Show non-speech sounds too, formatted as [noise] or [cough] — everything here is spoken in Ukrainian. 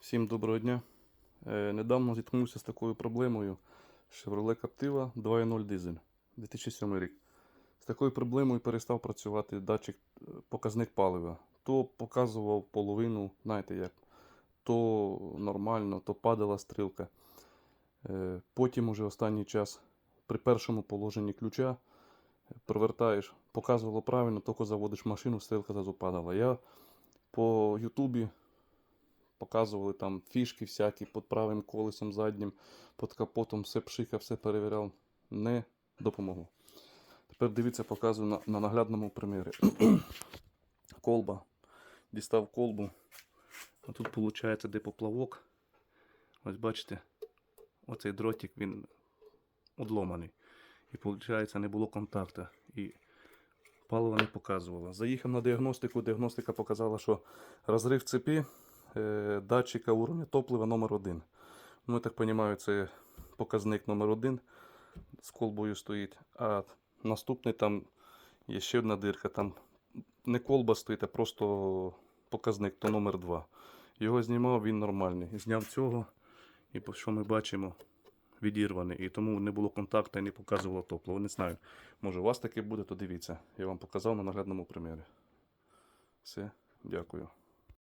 Всім доброго дня. Е, недавно зіткнувся з такою проблемою Chevrolet Captiva 2.0 дизель 2007 рік. З такою проблемою перестав працювати датчик е, показник палива. То показував половину, знаєте як, то нормально, то падала стрілка. Е, потім уже останній час при першому положенні ключа провертаєш, показувало правильно, тільки заводиш машину, стрілка зразу падала. Я по Ютубі показували там фішки всякі під правим колесом заднім, під капотом, все пшика, все перевіряв. Не допомогло. Тепер дивіться, показую на, на наглядному примірі. [clears throat] Колба. Дістав колбу. А тут виходить, де поплавок. Ось бачите, оцей дротик він одломаний. І виходить, не було контакту. І паливо не показувало. Заїхав на діагностику. Діагностика показала, що розрив цепі датчика уровня топлива номер 1 Ну, я так розумію, це показник номер 1 з колбою стоїть. А наступний там є ще одна дирка. Там не колба стоїть, а просто показник, то номер 2 Його знімав, він нормальний. Зняв цього, і що ми бачимо, відірваний. І тому не було контакту і не показувало топливо. Не знаю. Може у вас таке буде, то дивіться. Я вам показав на наглядному примірі. Все, дякую.